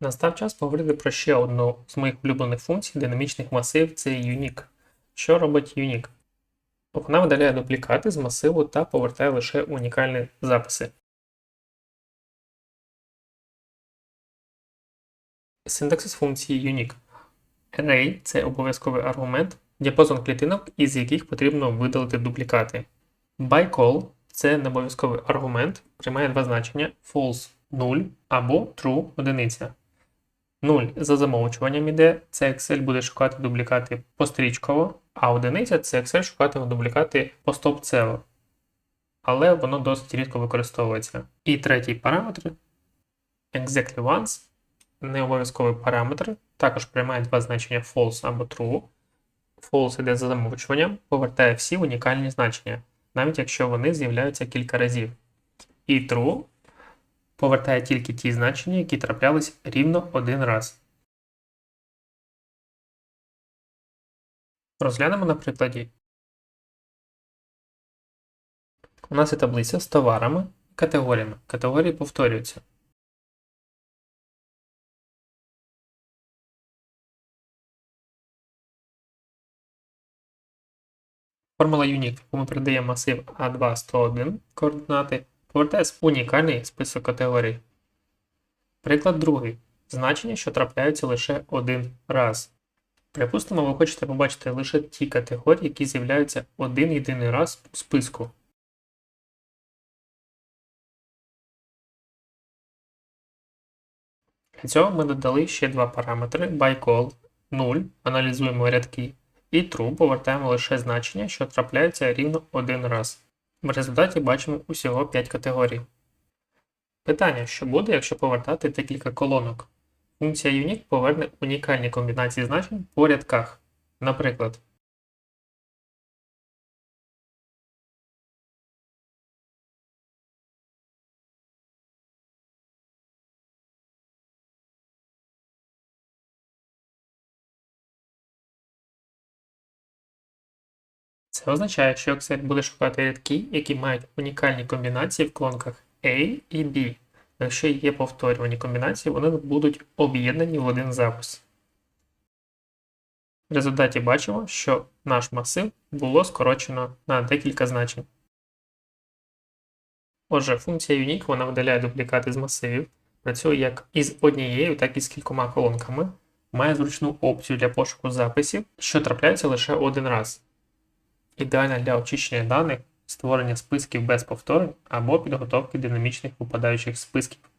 Настав час поговорити про ще одну з моїх улюблених функцій динамічних масивів це Unique. Що робить Unique? Вона видаляє дуплікати з масиву та повертає лише унікальні записи. Синтаксис функції Unique. Array – це обов'язковий аргумент, діапазон клітинок, із яких потрібно видалити дуплікати. ByCall – це необов'язковий аргумент, приймає два значення false 0 або true одиниця. 0 за замовчуванням іде, це Excel буде шукати дублікати пострічково, а одиниця це Excel шукатиме дублікати постопцево. Але воно досить рідко використовується. І третій параметр exactly once не обов'язковий параметр, також приймає два значення false або true. False іде за замовчуванням, повертає всі унікальні значення, навіть якщо вони з'являються кілька разів. І true повертає тільки ті значення, які траплялись рівно один раз. Розглянемо на прикладі. У нас є таблиця з товарами і категоріями. Категорії повторюються. Формула Unique, яку ми передаємо масив A2 101 координати, повертає унікальний список категорій. Приклад другий. Значення, що трапляються лише один раз. Припустимо, ви хочете побачити лише ті категорії, які з'являються один єдиний раз у списку. Для цього ми додали ще два параметри byCall 0, аналізуємо рядки, і true повертаємо лише значення, що трапляються рівно один раз. В результаті бачимо усього 5 категорій. Питання, що буде, якщо повертати декілька колонок? Функція Unique поверне унікальні комбінації значень по рядках. Наприклад, Це означає, що Excel буде шукати рядки, які мають унікальні комбінації в колонках A і B. Якщо є повторювані комбінації, вони будуть об'єднані в один запис. В результаті бачимо, що наш масив було скорочено на декілька значень. Отже, функція Unique вона видаляє дуплікати з масивів, працює як із однією, так і з кількома колонками, має зручну опцію для пошуку записів, що трапляються лише один раз. Ідеальна для очищення даних, створення списків без повторень або підготовки динамічних випадаючих списків.